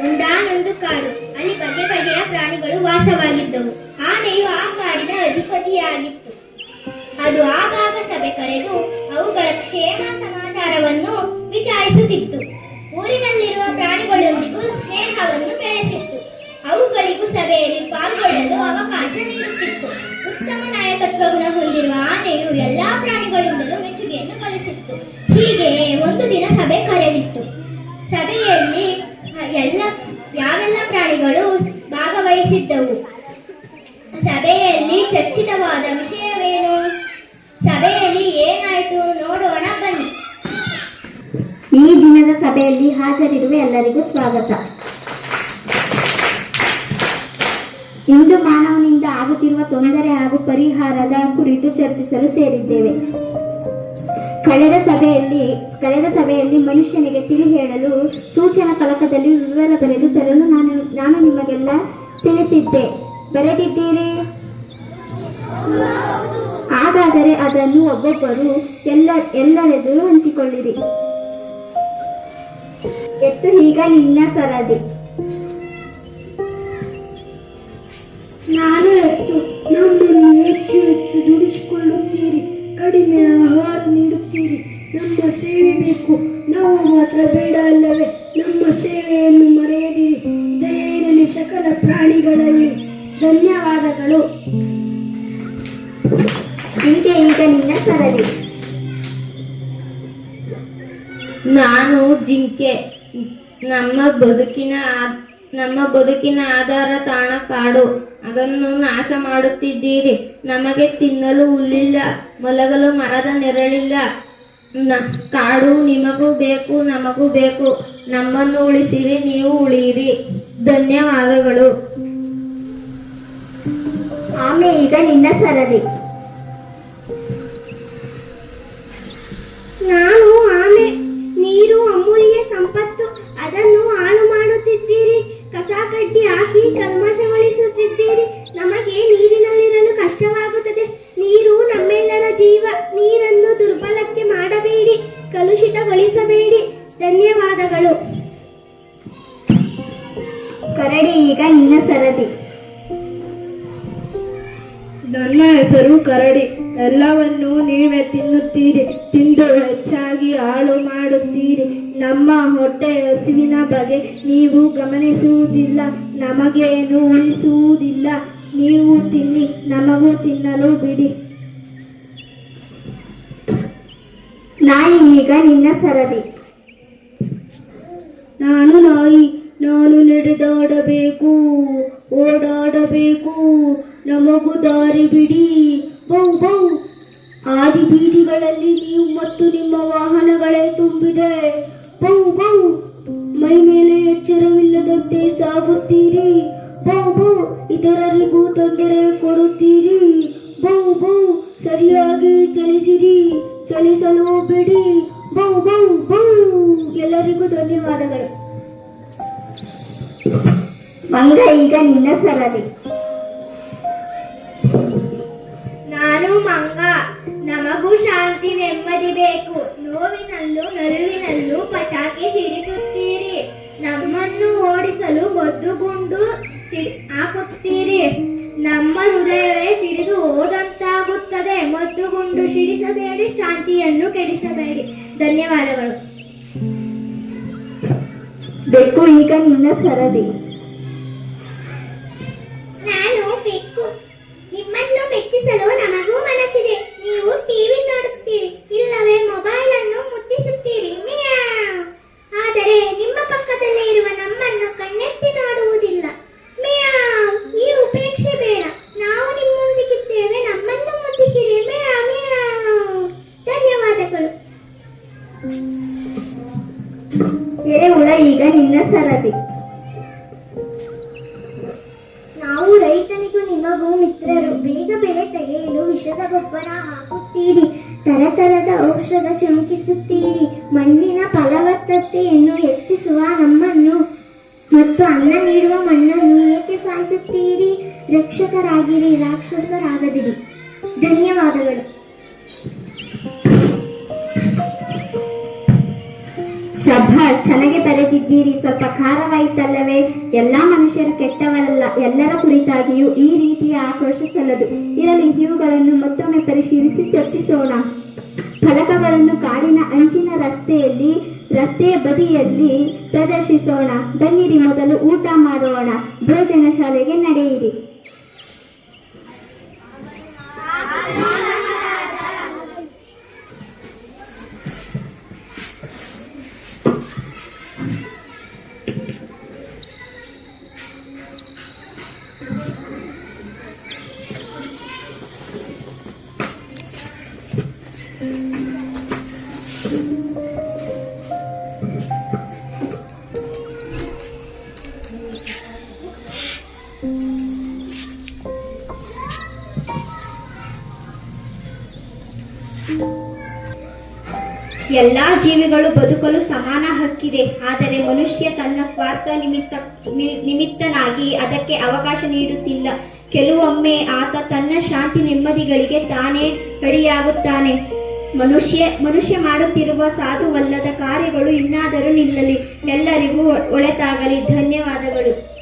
ಒಂದಾನೊಂದು ಕಾಡು. ಅಲ್ಲಿ ಬಗೆ ಬಗೆಯ ಪ್ರಾಣಿಗಳು ವಾಸವಾಗಿದ್ದವು. ಆನೆಯು ಆ ಕಾಡಿನ ಅಧಿಪತಿಯಾಗಿತ್ತು. ಅದು ಆಗಾಗ ಸಭೆ ಕರೆದು ಅವುಗಳ ಕ್ಷೇಮ ಸಮಾಚಾರವನ್ನು ವಿಚಾರಿಸುತ್ತಿತ್ತು. ಊರಿನಲ್ಲಿರುವ ಪ್ರಾಣಿಗಳೊಂದಿಗೂ ಸ್ನೇಹವನ್ನು ಬೆಳೆಸಿತ್ತು. ಅವುಗಳಿಗೂ ಸಭೆಯಲ್ಲಿ ಪಾಲ್ಗೊಳ್ಳಲು ಅವಕಾಶ ನೀಡುತ್ತಿತ್ತು. ಉತ್ತಮ ನಾಯಕತ್ವ ಗುಣ ಹೊಂದಿರುವ ಆನೆಯು ಎಲ್ಲಾ ಪ್ರಾಣಿಗಳಿಂದಲೂ ಮೆಚ್ಚುಗೆಯನ್ನು ಗಳಿಸಿತ್ತು. ಹೀಗೆ ಒಂದು ದಿನ ಸಭೆ ಕರೆದಿತ್ತು ಸಭೆಯಲ್ಲಿ ಎಲ್ಲ ಯಾವೆಲ್ಲ ಪ್ರಾಣಿಗಳು ಭಾಗವಹಿಸಿದ್ದವು? ಸಭೆಯಲ್ಲಿ ಚರ್ಚಿತವಾದ ವಿಷಯವೇನು? ಸಭೆಯಲ್ಲಿ ಏನಾಯಿತು ನೋಡೋಣ ಬನ್ನಿ. ಈ ದಿನದ ಸಭೆಯಲ್ಲಿ ಹಾಜರಿರುವ ಎಲ್ಲರಿಗೂ ಸ್ವಾಗತ. ಇಂದು ಮಾನವನಿಂದ ಆಗುತ್ತಿರುವ ತೊಂದರೆ ಹಾಗೂ ಪರಿಹಾರದ ಕುರಿತು ಚರ್ಚಿಸಲು ಸೇರಿದ್ದೇವೆ. ಕಳೆದ ಸಭೆಯಲ್ಲಿ ಕಳೆದ ಸಭೆಯಲ್ಲಿ ಮನುಷ್ಯನಿಗೆ ತಿಳಿ ಹೇಳಲು ಸೂಚನಾ ಫಲಕದಲ್ಲಿ ವಿವರ ಬರೆದು ತರಲು ನಾನು ನಾನು ನಿಮಗೆಲ್ಲ ತಿಳಿಸಿದ್ದೆ. ಬರೆದಿದ್ದೀರಿ? ಹಾಗಾದರೆ ಅದನ್ನು ಒಬ್ಬೊಬ್ಬರು ಎಲ್ಲ ಎಲ್ಲರೆದುರು ಹಂಚಿಕೊಳ್ಳಿರಿ. ಎತ್ತು ಈಗ ನಿನ್ನ ಸರದಿ. ನಾನು ಎತ್ತು. ನಮ್ಮನ್ನು ಹೆಚ್ಚು ಹೆಚ್ಚು ದುಡಿಸಿಕೊಳ್ಳುತ್ತೀರಿ. ಕಡಿಮೆ ಆಹಾರ ನೀಡುತ್ತೀರಿ ನಮ್ಮ ಸೇವೆ ಬೇಕು. ನಾವು ಮಾತ್ರ ಬೇಡ ಅಲ್ಲವೇ? ನಮ್ಮ ಸೇವೆಯನ್ನು ಮರೆಯದಿರಿ. ದಯವಿರಲಿ ಸಕಲ ಪ್ರಾಣಿಗಳಲ್ಲಿ ಧನ್ಯವಾದಗಳು. ಜಿಂಕೆ ಈಗ ನಿನ್ನ ಸರದಿ ನಾನು ಜಿಂಕೆ. ನಮ್ಮ ಬದುಕಿನ ನಮ್ಮ ಬದುಕಿನ ಆಧಾರ ತಾಣ ಕಾಡು. ಅದನ್ನು ನಾಶ ಮಾಡುತ್ತಿದ್ದೀರಿ. ನಮಗೆ ತಿನ್ನಲು ಹುಲ್ಲಿಲ್ಲ, ಮಲಗಲು ಮರದ ನೆರಳಿಲ್ಲ. ಕಾಡು ನಿಮಗೂ ಬೇಕು ನಮಗೂ ಬೇಕು. ನಮ್ಮನ್ನು ಉಳಿಸಿರಿ ನೀವು ಉಳಿಯಿರಿ. ಧನ್ಯವಾದಗಳು. ಆಮೆ ಈಗ ನಿನ್ನ ಸರದಿ. ಕಲುಷಿತಗೊಳಿಸಬೇಡಿ ಧನ್ಯವಾದಗಳು. ಕರಡಿ, ಈಗ ನಿನ್ನ ಸರದಿ. ನನ್ನ ಹೆಸರು ಕರಡಿ. ಎಲ್ಲವನ್ನೂ ನೀವೇ ತಿನ್ನುತ್ತೀರಿ. ತಿಂದು ಹೆಚ್ಚಾಗಿ ಹಾಳು ಮಾಡುತ್ತೀರಿ. ನಮ್ಮ ಹೊಟ್ಟೆ ಹಸುವಿನ ಬಗ್ಗೆ ನೀವು ಗಮನಿಸುವುದಿಲ್ಲ. ನಮಗೇನು ಉಳಿಸುವುದಿಲ್ಲ. ನೀವು ತಿನ್ನಿ, ನಮಗೂ ತಿನ್ನಲು ಬಿಡಿ. ನಾಯಿ ಈಗ ನಿನ್ನ ಸರದಿ. ನಾನು ನಾಯಿ, ನಾನು ನಡೆದಾಡಬೇಕು, ಓಡಾಡಬೇಕು, ನಮಗೂ ದಾರಿ ಬಿಡಿ. ಬೌ ಬೌ. ಆದಿ ಬೀದಿಗಳಲ್ಲಿ ನೀವು ಮತ್ತು ನಿಮ್ಮ ವಾಹನಗಳೇ ತುಂಬಿದೆ. ಬೌ ಬೌ. ಮೈ ಮೇಲೆ ಎಚ್ಚರವಿಲ್ಲದಂತೆ ಸಾಗುತ್ತೀರಿ. ಬೌ ಬೌ. ಇತರರಿಗೂ ತೊಂದರೆ ಕೊಡುತ್ತೀರಿ. ಎಲ್ಲರಿಗೂ ಧನ್ಯವಾದಗಳು. ಮಂಗ ಈಗ ನಿನ್ನ ಸರದಿ. ನಾನು ಮಂಗ ನಮಗೂ ಶಾಂತಿ ನೆಮ್ಮದಿ ಬೇಕು. ನೋವಿನಲ್ಲೂ ನರುವಿನಲ್ಲೂ ಪಟಾಕಿ ಸಿಡಿಸುತ್ತೀರಿ. ನಮ್ಮನ್ನು ಓಡಿಸಲು ಮದ್ದುಗುಂಡು ಸಿಡಿ ಹಾಕುತ್ತೀರಿ. ನಮ್ಮ ಹೃದಯವೇ ಸಿಡಿದು ಹೋದಂತಾಗುತ್ತದೆ. ಮದ್ದುಗುಂಡು ಸಿಡಿಸಬೇಡಿ ಶಾಂತಿಯನ್ನು ಕೆಡಿಸಬೇಡಿ. ಧನ್ಯವಾದಗಳು. ಬೆಕ್ಕು ಈಗ ನಿನ್ನ ಸರದಿ ಸರದಿ ನಾವು ರೈತನಿಗೂ ನಿಮಗೂ ಮಿತ್ರರು, ಬೇಗ ಬೆಳೆ ತೆಗೆಯಲು ವಿಷದ ಗೊಬ್ಬರ ಹಾಕುತ್ತೀರಿ. ತರತರದ ಔಷಧ ಚುಮುಕಿಸುತ್ತೀರಿ. ಮಣ್ಣಿನ ಫಲವತ್ತತೆಯನ್ನು ಹೆಚ್ಚಿಸುವ ನಮ್ಮನ್ನು ಮತ್ತು ಅನ್ನ ನೀಡುವ ಮಣ್ಣನ್ನು ಏಕೆ ಸಾಯಿಸುತ್ತೀರಿ? ರಕ್ಷಕರಾಗಿರಿ, ರಾಕ್ಷಸರಾಗದಿರಿ. ಧನ್ಯವಾದಗಳು. ಶಭಾಷ್ ಚೆನ್ನಾಗಿ ಬರೆದಿದ್ದೀರಿ. ಸ್ವಲ್ಪ ಖಾರವಾಯಿತಲ್ಲವೇ? ಎಲ್ಲಾ ಮನುಷ್ಯರು ಕೆಟ್ಟವರಲ್ಲ. ಎಲ್ಲರ ಕುರಿತಾಗಿಯೂ ಈ ರೀತಿಯ ಆಕ್ರೋಶ ಸಲ್ಲದು ಇರಲಿ ಇವುಗಳನ್ನು ಮತ್ತೊಮ್ಮೆ ಪರಿಶೀಲಿಸಿ ಚರ್ಚಿಸೋಣ. ಫಲಕಗಳನ್ನು ಕಾಡಿನ ಅಂಚಿನ ರಸ್ತೆಯಲ್ಲಿ, ರಸ್ತೆಯ ಬದಿಯಲ್ಲಿ ಪ್ರದರ್ಶಿಸೋಣ. ಬನ್ನಿರಿ, ಮೊದಲು ಊಟ ಮಾಡೋಣ. ಭೋಜನ ಶಾಲೆಗೆ ನಡೆಯಿರಿ. ಎಲ್ಲಾ ಜೀವಿಗಳು ಬದುಕಲು ಸಮಾನ ಹಕ್ಕಿದೆ, ಆದರೆ ಮನುಷ್ಯ ತನ್ನ ಸ್ವಾರ್ಥ ನಿಮಿತ್ತ ನಿಮಿತ್ತನಾಗಿ ಅದಕ್ಕೆ ಅವಕಾಶ ನೀಡುತ್ತಿಲ್ಲ. ಕೆಲವೊಮ್ಮೆ ಆತ ತನ್ನ ಶಾಂತಿ ನೆಮ್ಮದಿಗಳಿಗೆ ತಾನೇ ಕಡಿಯಾಗುತ್ತಾನೆ ಮನುಷ್ಯ ಮನುಷ್ಯ ಮಾಡುತ್ತಿರುವ ಸಾಧುವಲ್ಲದ ಕಾರ್ಯಗಳು ಇನ್ನಾದರೂ ನಿಲ್ಲಲಿ. ಎಲ್ಲರಿಗೂ ಒಳಿತಾಗಲಿ. ಧನ್ಯವಾದಗಳು.